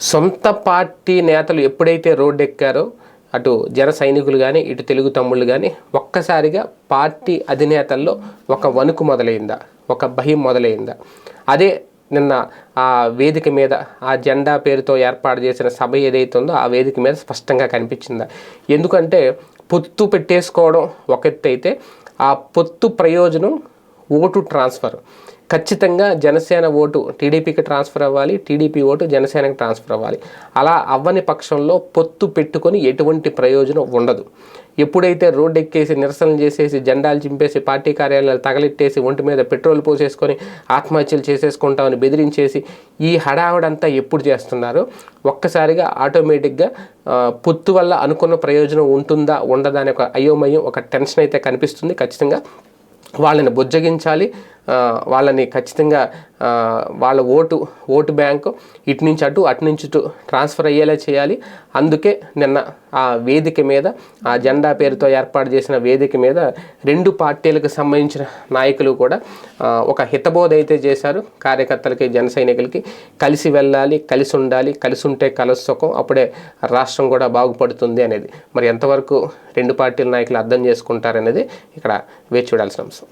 సొంత పార్టీ నేతలు ఎప్పుడైతే రోడ్డు ఎక్కారో అటు జన సైనికులు కానీ ఇటు తెలుగు తమ్ముళ్ళు కానీ ఒక్కసారిగా పార్టీ అధినేతల్లో ఒక వణుకు మొదలైందా? ఒక భయం మొదలైందా? అదే నిన్న ఆ వేదిక మీద ఆ జెండా పేరుతో ఏర్పాటు చేసిన సభ ఏదైతే ఉందో ఆ వేదిక మీద స్పష్టంగా కనిపించిందా? ఎందుకంటే పొత్తు పెట్టేసుకోవడం ఒక ఎత్తు అయితే ఆ పొత్తు ప్రయోజనం ఓటు ట్రాన్స్ఫర్. ఖచ్చితంగా జనసేన ఓటు టీడీపీకి ట్రాన్స్ఫర్ అవ్వాలి టీడీపీ ఓటు జనసేనకి ట్రాన్స్ఫర్ అవ్వాలి. అలా అవ్వని పక్షంలో పొత్తు పెట్టుకొని ఎటువంటి ప్రయోజనం ఉండదు. ఎప్పుడైతే రోడ్డు ఎక్కేసి నిరసనలు చేసేసి జెండాలు చింపేసి పార్టీ కార్యాలయాలు తగలెట్టేసి ఒంటి మీద పెట్రోల్ పోసేసుకొని ఆత్మహత్యలు చేసేసుకుంటామని బెదిరించేసి ఈ హడావుడంతా ఎప్పుడు చేస్తున్నారో? ఒక్కసారిగా ఆటోమేటిక్గా పొత్తు వల్ల అనుకున్న ప్రయోజనం ఉంటుందా ఉండదా అనే ఒక అయోమయం ఒక టెన్షన్ అయితే కనిపిస్తుంది. ఖచ్చితంగా వాళ్ళని బుజ్జగించాలి. వాళ్ళని ఖచ్చితంగా వాళ్ళ ఓటు ఓటు బ్యాంకు ఇటు నుంచి అటు అటు నుంచి ఇటు ట్రాన్స్ఫర్ అయ్యేలా చేయాలి. అందుకే నిన్న ఆ వేదిక మీద ఆ జెండా పేరుతో ఏర్పాటు చేసిన వేదిక మీద రెండు పార్టీలకు సంబంధించిన నాయకులు కూడా ఒక హితబోధ అయితే చేశారు. కార్యకర్తలకి జన సైనికులకి కలిసి వెళ్ళాలి కలిసి ఉండాలి. కలిసి ఉంటే కలుసుకం అప్పుడే రాష్ట్రం కూడా బాగుపడుతుంది అనేది. మరి ఎంతవరకు రెండు పార్టీల నాయకులు అర్థం చేసుకుంటారనేది ఇక్కడ వేచి చూడాల్సిన అంశం.